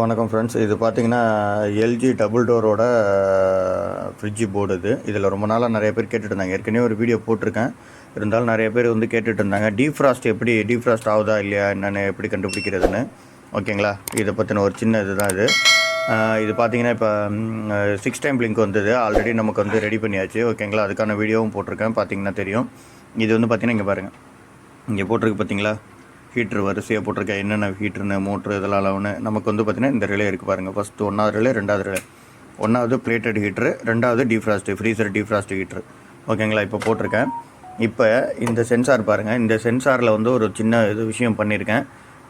வணக்கம் ஃப்ரெண்ட்ஸ் இது பார்த்தீங்கன்னா எல்ஜி டபுள் டோரோட ஃப்ரிட்ஜு போர்டு இது. இதில் ரொம்ப நாளாக நிறைய பேர் கேட்டுட்டு இருந்தாங்க ஏற்கனவே ஒரு வீடியோ போட்டிருக்கேன். இருந்தாலும் நிறைய பேர் வந்து கேட்டுட்டு இருந்தாங்க டீஃப்ராஸ்ட் எப்படி டீஃப்ராஸ்ட் ஆகுதா இல்லையா என்னென்னு எப்படி கண்டுபிடிக்கிறதுன்னு. ஓகேங்களா? இதை பற்றின ஒரு சின்ன இதுதான் இது. இது பார்த்தீங்கன்னா இப்போ சிக்ஸ் டைம் லிங்க் வந்தது. ஆல்ரெடி நமக்கு வந்து ரெடி பண்ணியாச்சு. ஓகேங்களா? அதுக்கான வீடியோவும் போட்டிருக்கேன். பார்த்தீங்கன்னா தெரியும். இது வந்து பார்த்தீங்கன்னா இங்கே பாருங்கள் இங்கே போட்டிருக்கு பார்த்தீங்களா ஹீட்ரு வரிசையாக போட்டிருக்கேன் என்னென்ன ஹீட்ருன்னு மோட்ரு இதெல்லாம் ஒன்று நமக்கு வந்து பார்த்தீங்கன்னா இந்த ரிலே இருக்குது பாருங்கள் ஃபஸ்ட்டு ஒன்றாவது ரிலே ரெண்டாவது ரிலே ஒன்றாவது பிளேட்டட் ஹீட்ரு ரெண்டாவது டீஃப்ராஸ்ட்டு ஃப்ரீசர் டீஃப்ராஸ்ட் ஹீட்ரு ஓகேங்களா இப்போ போட்டிருக்கேன். இப்போ இந்த சென்சார் பாருங்கள் இந்த சென்சாரில் வந்து ஒரு சின்ன இது விஷயம் பண்ணியிருக்கேன்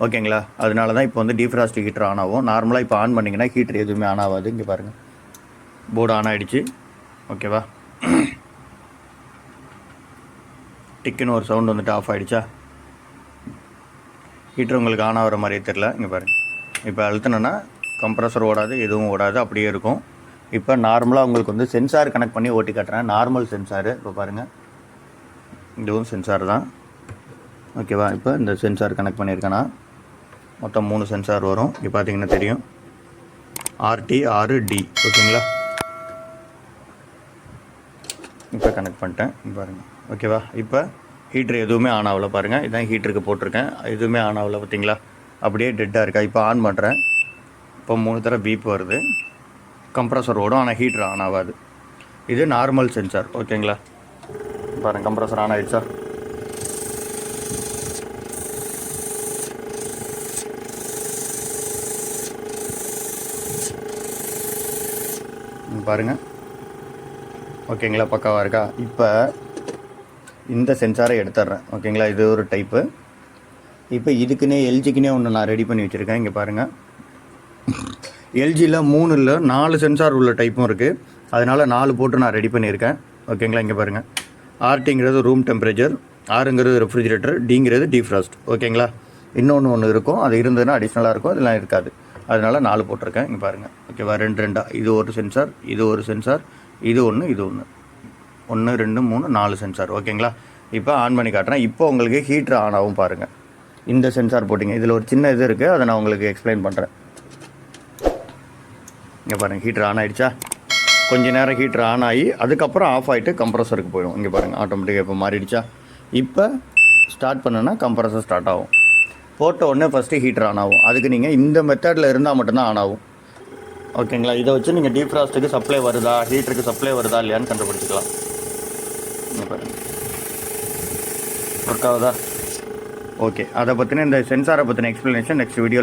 ஓகேங்களா அதனால தான் இப்போ வந்து டீஃப்ராஸ்ட் ஹீட்டர் ஆன் ஆகும். நார்மலாக இப்போ ஆன் பண்ணிங்கன்னா ஹீட்டர் எதுவுமே ஆன் ஆகாது. இங்கே பாருங்கள் போர்டு ஆன் ஆகிடுச்சு ஓகேவா டிக்குன்னு ஒரு சவுண்ட் வந்துட்டு ஆஃப் ஆகிடுச்சா ஹீட்டர் உங்களுக்கு ஆன் ஆகிற மாதிரியே தெரில இங்கே பாருங்கள் இப்போ அழுத்தினோன்னா கம்ப்ரஸர் ஓடாது எதுவும் ஓடாது அப்படியே இருக்கும். இப்போ நார்மலாக உங்களுக்கு வந்து சென்சார் கனெக்ட் பண்ணி ஓட்டி காட்டுறேன். நார்மல் சென்சாரு இப்போ பாருங்கள் இதுவும் சென்சார் தான். ஓகேவா இப்போ இந்த சென்சார் கனெக்ட் பண்ணியிருக்கேன்னா மொத்தம் மூணு சென்சார் வரும். இப்போ பார்த்தீங்கன்னா தெரியும். ஆர்டி ஆறு டி ஓகேங்களா இப்போ கனெக்ட் பண்ணிட்டேன். பாருங்கள் ஓகேவா இப்போ ஹீட்ரு எதுவுமே ஆன் ஆகல பாருங்கள் இதான் ஹீட்டருக்கு போட்டிருக்கேன். எதுவுமே ஆன் ஆகல பார்த்தீங்களா? அப்படியே டெட்டாக இருக்கா? இப்போ ஆன் பண்ணுறேன் இப்போ மூணு தடவை பீப் வருது. கம்ப்ரஸர் ஓடும் ஆனால் ஹீட்ரு ஆன் ஆகாது. இது நார்மல் சென்சார் ஓகேங்களா? பாருங்கள் கம்ப்ரஸர் ஆன் ஆகிடுச்சா பாருங்கள் ஓகேங்களா பக்காவாக இருக்கா? இப்போ இந்த சென்சாரை எடுத்துட்றேன். ஓகேங்களா? இது ஒரு டைப்பு இப்போ இதுக்குன்னே எல்ஜிக்குன்னே ஒன்று நான் ரெடி பண்ணி வச்சுருக்கேன். இங்கே பாருங்கள் எல்ஜியில் மூணு இல்லை நாலு சென்சார் உள்ள டைப்பும் இருக்குது அதனால் நாலு போட்டு நான் ரெடி பண்ணியிருக்கேன். ஓகேங்களா? இங்கே பாருங்கள் ஆர்டிங்கிறது ரூம் டெம்பரேச்சர் ஆறுங்கிறது ரெஃப்ரிஜிரேட்டர் டிங்கிறது டீஃப்ராஸ்ட் ஓகேங்களா? இன்னொன்று ஒன்று இருக்கும். அது இருந்ததுன்னா அடிஷ்னலாக இருக்கும். அதெல்லாம் இருக்காது. அதனால் நாலு போட்டிருக்கேன். இங்கே பாருங்கள் ஓகேவா? ரெண்டு ரெண்டாக இது ஒரு சென்சார் இது ஒரு சென்சார் இது ஒன்று இது ஒன்று ஒன்று ரெண்டு மூணு நாலு சென்சார் ஓகேங்களா? இப்போ ஆன் பண்ணி காட்டுறேன். இப்போ உங்களுக்கு ஹீட்ரு ஆன் ஆகும் பாருங்கள் இந்த சென்சார் போட்டிங்க. இதில் ஒரு சின்ன இது இருக்குது அதை நான் உங்களுக்கு எக்ஸ்பிளைன் பண்ணுறேன் இங்கே பாருங்கள் ஹீட்ரு ஆன் ஆகிடுச்சா கொஞ்ச நேரம் ஹீட்ரு ஆன் ஆகி அதுக்கப்புறம் ஆஃப் ஆகிட்டு கம்ப்ரஸருக்கு போயிடும். இங்கே பாருங்கள் ஆட்டோமேட்டிக்காக இப்போ மாறிடுச்சா? இப்போ ஸ்டார்ட் பண்ணுன்னா கம்ப்ரஸர் ஸ்டார்ட் ஆகும். போட்ட உடனே ஃபஸ்ட்டு ஹீட்ரு ஆன் ஆகும். அதுக்கு நீங்கள் இந்த மெத்தடில் இருந்தால் மட்டும்தான் ஆன் ஆகும். ஓகேங்களா? இதை வச்சு நீங்கள் டீப் ஃப்ராஸ்ட்டுக்கு சப்ளை வருதா? ஹீட்டருக்கு சப்ளை வருதா? இல்லையான்னு கண்டுபிடிச்சிக்கலாம். ஒர்க் ஆகுதா? ஓகே அதை பற்றின இந்த சென்சாரை பற்றின எக்ஸ்ப்ளனேஷன் நெக்ஸ்ட் வீடியோ